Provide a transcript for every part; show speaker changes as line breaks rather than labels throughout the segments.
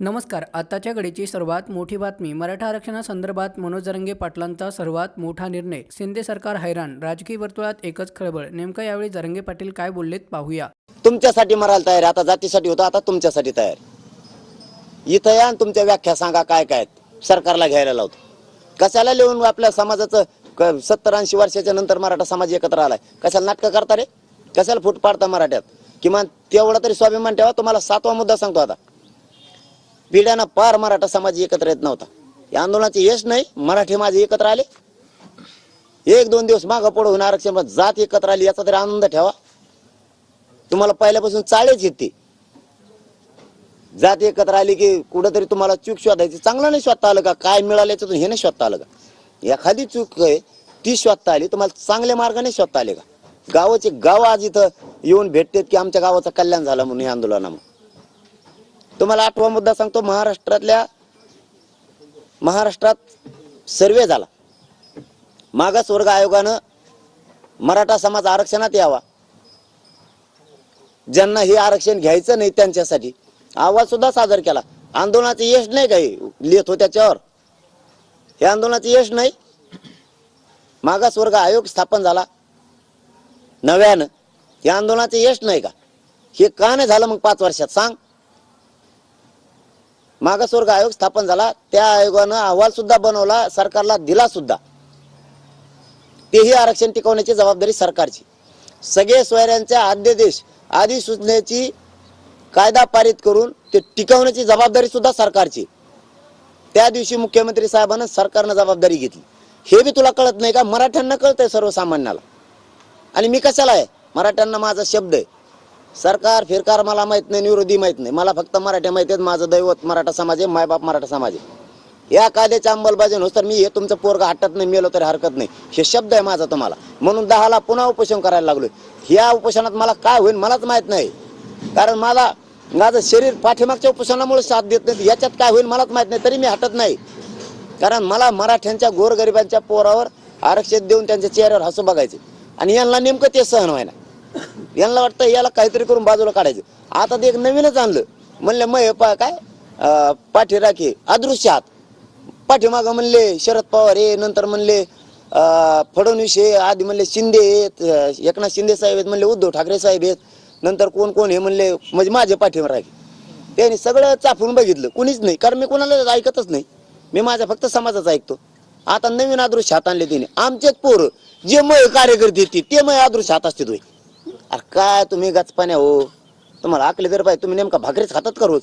नमस्कार आताच्या घडीची सर्वात मोठी बातमी मराठा आरक्षणासंदर्भात मनोज जरंगे पाटलांचा सर्वात मोठा निर्णय. शिंदे सरकार हैराण राजकीय वर्तुळात एकच खळबळ. नेमकं यावेळी जरंगे पाटील काय बोललेत पाहूया.
तुमच्यासाठी मरायला तयार आता जातीसाठी होतं आता तुमच्यासाठी तयार इथं या तुमच्या व्याख्या सांगा काय काय सरकारला घ्यायला लावतो. कशाला लिहून आपल्या समाजाचं सत्तर ऐंशी वर्षाच्या नंतर मराठा समाज एकत्र आलाय? कशाला नाटकं करता रे? कशाला फूट पाडता मराठ्यात? किमान तेवढा तरी स्वाभिमान ठेवा तुम्हाला सातवा मुद्दा सांगतो आता. पिढ्यानं पार मराठा समाज एकत्र येत नव्हता. या आंदोलनाचे यश नाही मराठी माझे एकत्र आले. एक दोन दिवस मागं पुढे आरक्षण जात एकत्र आली याचा तरी आनंद ठेवा. तुम्हाला पहिल्यापासून चाळेच येते. जात एकत्र आली की कुठंतरी तुम्हाला चूक शोधायची. चांगलं नाही शोधता आलं का? काय मिळालं याच्यातून हे नाही शोधता आलं का? एखादी चूक आहे ती शोधता आली तुम्हाला चांगल्या मार्गाने शोधता आले का? गावाचे गाव आज इथं येऊन भेटतात की आमच्या गावाचं कल्याण झालं म्हणून या आंदोलनामुळे. तुम्हाला आठवा मुद्दा सांगतो महाराष्ट्रातल्या महाराष्ट्रात सर्वे झाला. मागासवर्ग आयोगानं मराठा समाज आरक्षणात यावा. ज्यांना हे आरक्षण घ्यायचं नाही त्यांच्यासाठी आवाज सुद्धा सादर केला. आंदोलनाचं यश नाही काही लिहित हो त्याच्यावर. हे आंदोलनाचं यश नाही. मागासवर्ग आयोग स्थापन झाला. नव्यानं. हे आंदोलनाचं यश नाही का? हे का नाही झालं मग पाच वर्षात? सांग. मागासवर्ग आयोग स्थापन झाला. त्या आयोगानं अहवाल सुद्धा बनवला सरकारला दिला सुद्धा. तेही आरक्षण टिकवण्याची जबाबदारी सरकारची. सगळे सोयऱ्यांच्या आद्यदेश आधी सूचनेची कायदा पारित करून ते टिकवण्याची जबाबदारी सुद्धा सरकारची. त्या दिवशी मुख्यमंत्री साहेबांना सरकारनं जबाबदारी घेतली. हे बी तुला कळत नाही का? मराठ्यांना कळतंय सर्वसामान्याला. आणि मी कशाला आहे? मराठ्यांना माझा शब्द आहे. सरकार फिरकार मला माहीत नाही निरोधी माहीत नाही. मला फक्त मराठी माहिती आहेत. माझं दैवत मराठा समाज आहे मायबाप मराठा समाज आहे. या कायद्याच्या अंमलबजावणी होस तर मी हे तुमचं पोरगा हटत नाही मेलो तरी हरकत नाही. हे शब्द आहे माझा तुम्हाला. म्हणून दहाला पुन्हा उपोषण करायला लागलोय. ह्या उपोषणात मला काय होईल मलाच माहीत नाही. कारण मला माझं शरीर पाठीमागच्या उपोषणामुळे साथ देत नाही. याच्यात काय होईल मलाच माहीत नाही तरी मी हटत नाही. कारण मला मराठ्यांच्या गोरगरिबांच्या पोरावर आरक्षण देऊन त्यांच्या चेहऱ्यावर हसू बघायचे आणि यांना नेमकं ते सहन व्हायला यांना वाटतं याला काहीतरी करून बाजूला काढायचं. आता ते एक नवीनच आणलं. म्हणले मग हे पा काय? पाठी राखे. अदृश्य हात पाठीमागं म्हणले शरद पवार हे नंतर म्हणले फडणवीस हे आधी म्हणले शिंदे आहेत एकनाथ शिंदे साहेब आहेत म्हणले उद्धव ठाकरे साहेब आहेत नंतर कोण कोण हे म्हणले म्हणजे माझे पाठीवर राखे. त्यांनी सगळं चाफून बघितलं. कुणीच नाही. कारण मी कोणाला ऐकतच नाही. मी माझ्या फक्त समाजाचा ऐकतो. आता नवीन आदृश्य हात आणले तिने. आमचेच पोरं. जे मय कार्यकर्ते ते मय आदृश्य हात असते तुम्ही अरे काय तुम्ही गचपाण्या हो? तुम्हाला आकले तर पाहिजे तुम्ही नेमका भाकरीच खातात का रोज?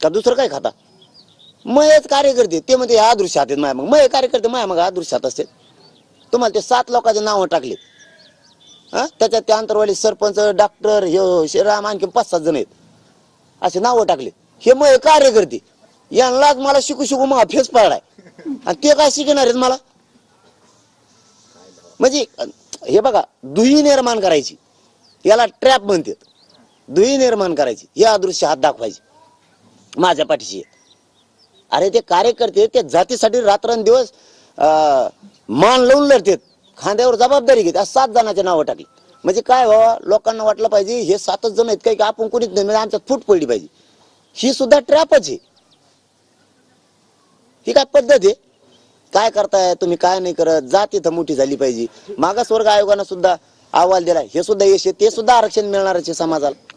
का दुसरं काय खाता? मयच कार्यकर्ते ते म्हणते आदृश्य हातात माया मग. मय कार्यकर्ते माया मग आदृश्य हात असते तुम्हाला ते सात लोकांचे नावं टाकले हा? त्याच्यात त्या अंतरवाले सरपंच डॉक्टर हे श्रीराम आणखी पाच सात जण आहेत. असे नावं टाकले हे मग कार्यकर्ते. यांनाच मला शिकू शिकू मग फेस पडलाय. आणि ते काय शिकणार आहेत मला? म्हणजे हे बघा दुही निर्माण करायची. याला ट्रॅप म्हणतात. दुही निर्माण करायची. हे अदृश्य हात दाखवायचे. माझ्या पाठीशी अरे ते कार्यकर्ते ते जातीसाठी रात्रंदिवस अं, मान लावून लढतात. खांद्यावर जबाबदारी घेत. आज सात जणांचे नावं टाकली. म्हणजे काय व्हावा लोकांना वाटलं पाहिजे हे सातच जण आहेत काही आपण कोणीच नाही म्हणजे आमच्यात फूट पडली पाहिजे. ही सुद्धा ट्रॅपच आहे. ही काय पद्धत आहे? काय करताय तुम्ही काय नाही करत जात इथं मोठी झाली पाहिजे. मागासवर्ग आयोगानं सुद्धा अहवाल दिलाय. हे सुद्धा यश आहे ते सुद्धा आरक्षण मिळणारच आहे समाजाला.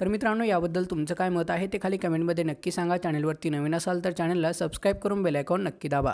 तर मित्रांनो याबद्दल तुमचं काय मत आहे ते खाली कमेंटमध्ये नक्की सांगा. चॅनलवरती नवीन असाल तर चॅनलला सबस्क्राईब करून बेल आयकॉन नक्की दाबा.